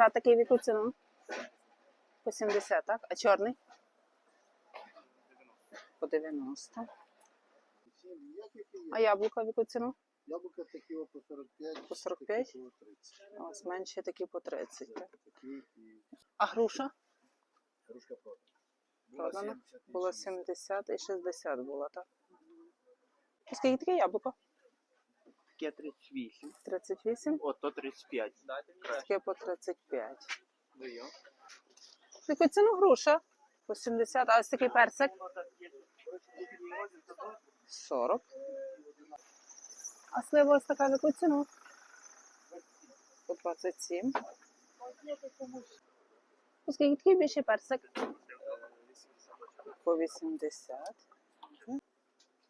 виноград такий в яку ціну? По 70, так? А чорний? По 90. А яблука в яку ціну? Яблука такі по 45. По 45? такі по 30. А Ось менші такі по 30. Так? А груша? грушка продана. Було 70 і 60 було, так? Скільки таке яблуко? Таке 38. 38? О, то 35. Таке по 35. Даю. Яку ціну груша? По 70, а ось такий персик? 40. А слива ось така в яку ціну? По 27. Ось Скільки такий більший персик? По 80.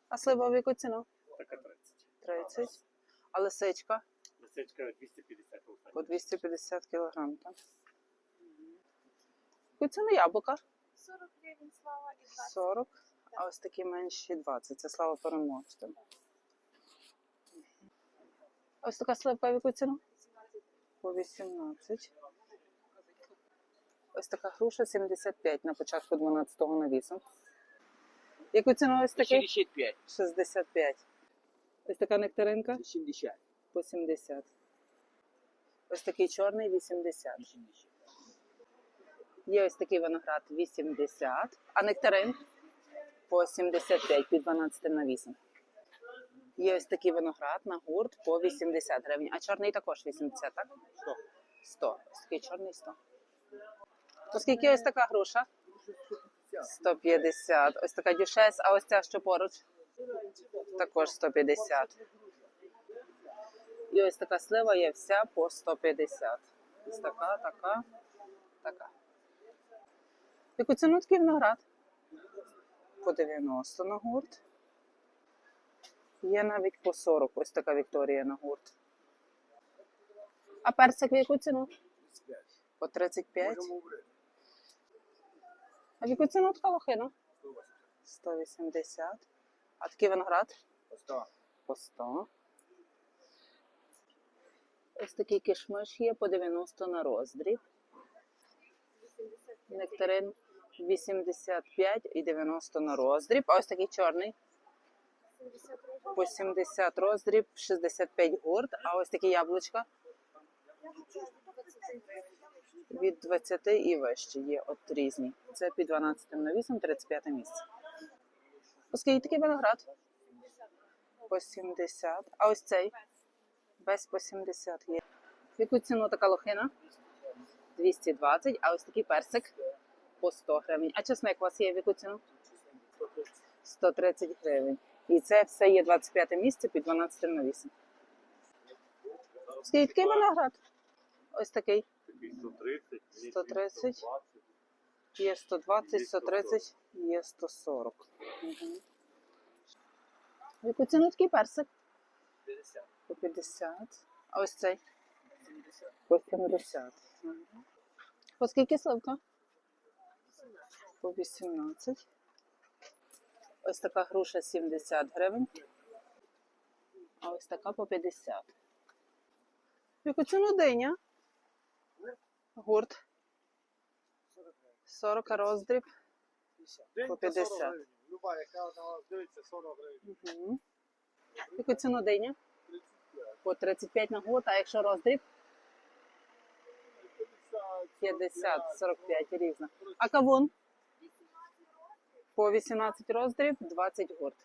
А слива в яку ціну? Така 30. 30. А лисичка? Лисичка 250 По 250 кілограм, так? Яку ціну яблука? 40 гривень слава і 20. 40, а ось такі менші 20. Це слава переможця. Ось така сливка в яку ціну? По 18. Ось така груша 75 на початку 12-го навісу. Яку ціну ось такий? 65. 65. Ось така нектаринка 80. по 70. Ось такий чорний 80. 80. Є ось такий виноград 80, а нектарин по 75 під 12 навісом. Є ось такий виноград на гурт по 80 гривень, а чорний також 80, так? 100. 100. Ось такий чорний 100. Оскільки ось така груша? 150. Ось така дюшес, а ось ця що поруч? Також 150. І ось така слива є вся по 150. Ось така, така, така. Яку ціну такий виноград? По 90 на гурт. Є навіть по 40. Ось така Вікторія на гурт. А персик в яку ціну? По 35. А в яку ціну така лохина? 180. А такий виноград? По 100. Ось такий кишмиш є по 90 на роздріб. Нектарин 85 і 90 на роздріб. А ось такий чорний по 70 роздріб, 65 гурт. А ось такі яблучка від 20 і вище є от різні. Це під 12 навісом, 35 місце. Оскільки такий виноград? По 70. А ось цей? Весь по 70 є. В яку ціну така лохина? 220, а ось такий персик по 100 гривень. А чесник у вас є в яку ціну? 130 гривень. І це все є 25 місце під 12 навісом. Скільки такий виноград? Ось такий. 130. 130. Є 120, 130, є 140. Угу. В яку ціну такий персик? 50. По 50. А ось цей? По 70. Угу. По скільки сливка? По 18. Ось така груша 70 гривень. А ось така по 50. В яку ціну диня? Гурт. 40 роздріб. По 50. Люба, яка на вас дивиться, 40 гривень. Угу. Яку ціну диня? По 35 на год, а якщо роздріб? 50, 45 різна. А кавун? По 18 роздріб, 20 гурт.